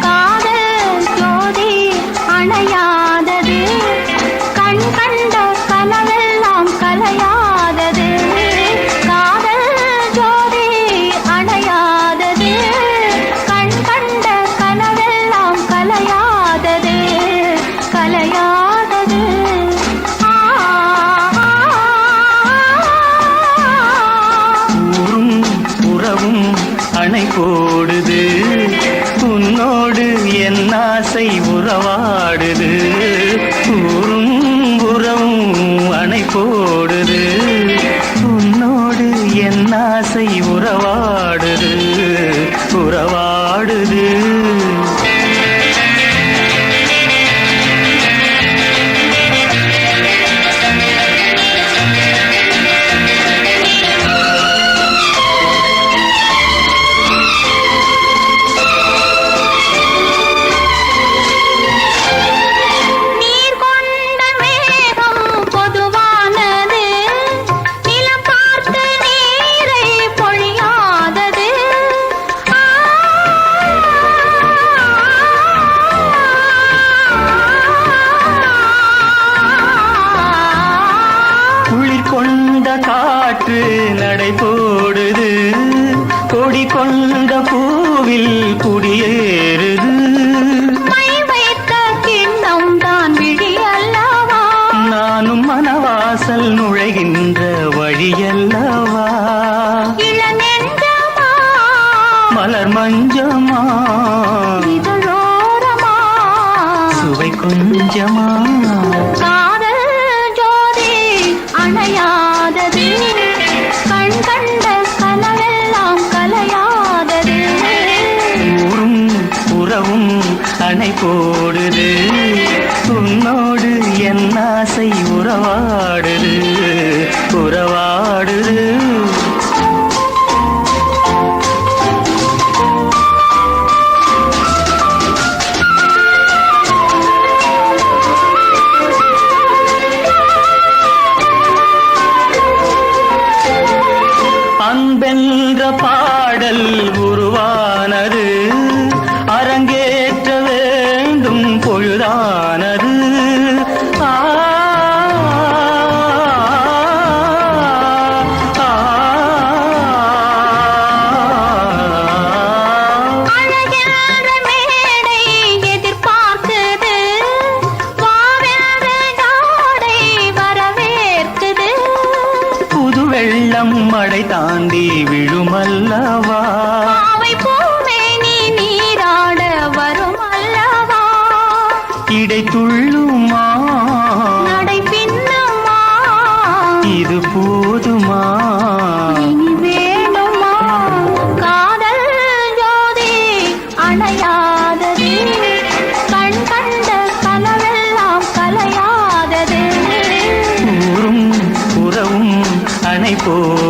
காதல் ஜோதி அணையாதது. கண் கண்ட கனவெல்லாம் கலையாதது. காதல் ஜோதி அணையாதது. கண் கண்ட கனவெல்லாம் கலையாதது. கலையாதது. ஊரும் உறவும் அணை போ உறவாடுது. ஊரும் உறவும் அணை போடுது. உன்னோடு என் ஆசை உறவாடுது. உறவாடுது. நடை போடுது. கொடி கொண்ட பூவில் குடியேறுது நானும் மனவாசல் நுழைகின்ற வழியல்லவா மலர் மஞ்சமா? சுவை கொஞ்சமா? காதல் ஜோதி அணையாதது கண் போடுது. உன்னோடு என் ஆசை உறவாடு வெள்ளம் மழை தாண்டி விழுமல்லவா? பாவை பூமேனி நீராட வரும் அல்லவா இடை துள்ளுமா அணை